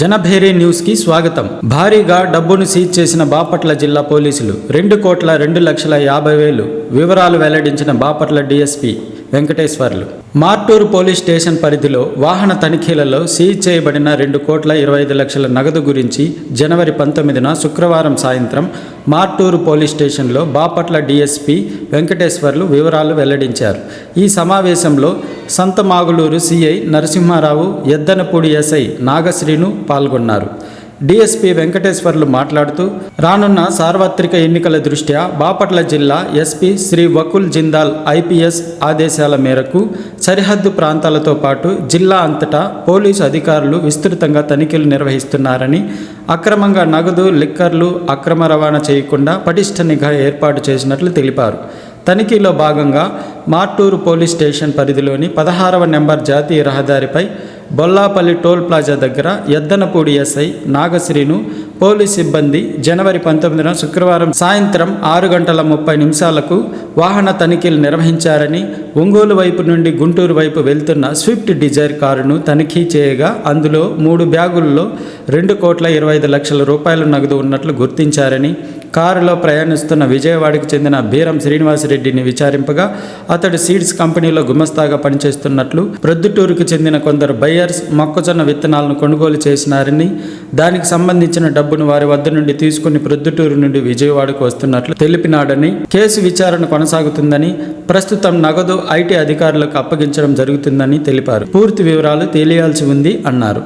జనభేరి న్యూస్కి స్వాగతం. భారీగా డబ్బును సీజ్ చేసిన బాపట్ల జిల్లా పోలీసులు రెండు కోట్ల రెండు లక్షల యాభై వేలు వివరాలు వెల్లడించిన Bapatla DSP Venkateswarlu. Martur police station పరిధిలో వాహన తనిఖీలలో సీజ్ చేయబడిన రెండు కోట్ల ఇరవై ఐదు లక్షల నగదు గురించి జనవరి పంతొమ్మిదిన శుక్రవారం సాయంత్రం మార్టూరు పోలీస్ స్టేషన్లో బాపట్ల డీఎస్పీ వెంకటేశ్వర్లు వివరాలు వెల్లడించారు. ఈ సమావేశంలో సంతమాగులూరు సిఐ నరసింహారావు ఎద్దనపూడి ఎస్ఐ నాగశ్రీను పాల్గొన్నారు. డిఎస్పీ వెంకటేశ్వర్లు మాట్లాడుతూ రానున్న సార్వత్రిక ఎన్నికల దృష్ట్యా బాపట్ల జిల్లా ఎస్పీ శ్రీ వకుల్ జిందాల్ ఐపీఎస్ ఆదేశాల మేరకు సరిహద్దు ప్రాంతాలతో పాటు జిల్లా అంతటా పోలీసు అధికారులు విస్తృతంగా తనిఖీలు నిర్వహిస్తున్నారని అక్రమంగా నగదు లిక్కర్లు అక్రమ రవాణా చేయకుండా పటిష్ట నిఘా ఏర్పాటు చేసినట్లు తెలిపారు. తనిఖీలో భాగంగా మార్టూరు పోలీస్ స్టేషన్ పరిధిలోని పదహారవ నెంబర్ జాతీయ రహదారిపై బొల్లాపల్లి టోల్ ప్లాజా దగ్గర ఎద్దనపూడి ఎస్ఐ నాగశ్రీను పోలీస్ సిబ్బంది జనవరి పంతొమ్మిదిన శుక్రవారం సాయంత్రం ఆరు గంటల ముప్పై నిమిషాలకు వాహన తనిఖీలు నిర్వహించారని ఒంగోలు వైపు నుండి గుంటూరు వైపు వెళ్తున్న స్విఫ్ట్ డిజైర్ కారును తనిఖీ చేయగా అందులో మూడు బ్యాగుల్లో రెండు కోట్ల ఇరవై ఐదు లక్షల రూపాయల నగదు ఉన్నట్లు గుర్తించారని కారులో ప్రయాణిస్తున్న విజయవాడకు చెందిన బీరం శ్రీనివాసరెడ్డిని విచారింపగా అతడు సీడ్స్ కంపెనీలో గుమస్తాగా పనిచేస్తున్నట్లు ప్రొద్దుటూరుకు చెందిన కొందరు బయ్యర్స్ మొక్కజొన్న విత్తనాలను కొనుగోలు చేసినారని దానికి సంబంధించిన డబ్బును వారి వద్ద నుండి తీసుకుని ప్రొద్దుటూరు నుండి విజయవాడకు వస్తున్నట్లు తెలిపినాడని కేసు విచారణ కొనసాగుతుందని ప్రస్తుతం నగదు ఐటీ అధికారులకు అప్పగించడం జరుగుతుందని తెలిపారు. పూర్తి వివరాలు తెలియాల్సి ఉంది అన్నారు.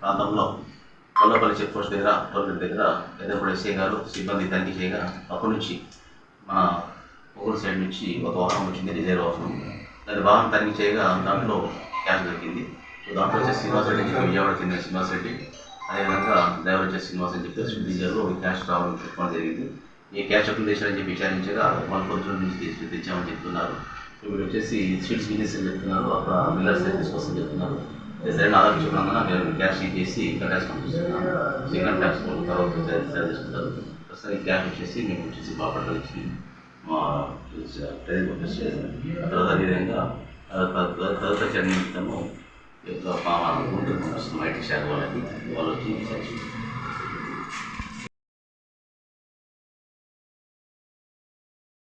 ప్రాంతంలో కొల్లపల్లి చెక్ పోస్ట్ దగ్గర టోల్గేట్ దగ్గర ఎదురుపడి ఎస్ఐ గారు సిబ్బంది తనిఖీ చేయగా అక్కడి నుంచి మన ఊరు సైడ్ నుంచి ఒక వాహనం వచ్చింది రిజర్వ్ వాహనం. దాని వాహనం తనిఖీ చేయగా దాంట్లో క్యాష్ దొరికింది. సో దాంట్లో వచ్చేసి శ్రీనివాస్ రెడ్డి చెప్పి విజయవాడ చెందిన శ్రీనివాస్ రెడ్డి అదేవిధంగా డ్రైవర్ వచ్చేసి శ్రీనివాస్ అని చెప్పి డీజర్లో క్యాష్ రావడం చెప్పడం జరిగింది. ఈ క్యాష్ ఎప్పుడు తెచ్చారని చెప్పి విచారించగా మన పొద్దున నుంచి తెచ్చామని చెప్తున్నారు. సో వీళ్ళు వచ్చేసి స్వీట్స్ బిజినెస్ అని చెప్తున్నారు అక్కడ మిల్లర్స్ తీసుకొస్తామని చెప్తున్నారు. సరైన ఆధారం చూడగా నేను క్యాష్ ఇచ్చేసి ట్యాక్స్ పంపిస్తున్నాను ఇన్కమ్ ట్యాక్స్ తర్వాత సరి చేసుకుంటారు. ప్రస్తుతానికి క్యాష్ వచ్చేసి మేము వచ్చేసి బాపట్ల వచ్చి మా ట్రైన్ పంపిస్తే తర్వాత అదేవిధంగా తదుపరి నిమిత్తము ఈ యొక్క మా గుంటూరు పంపిస్తున్నాం ఐటీ శాఖ వాళ్ళకి. వాళ్ళు వచ్చి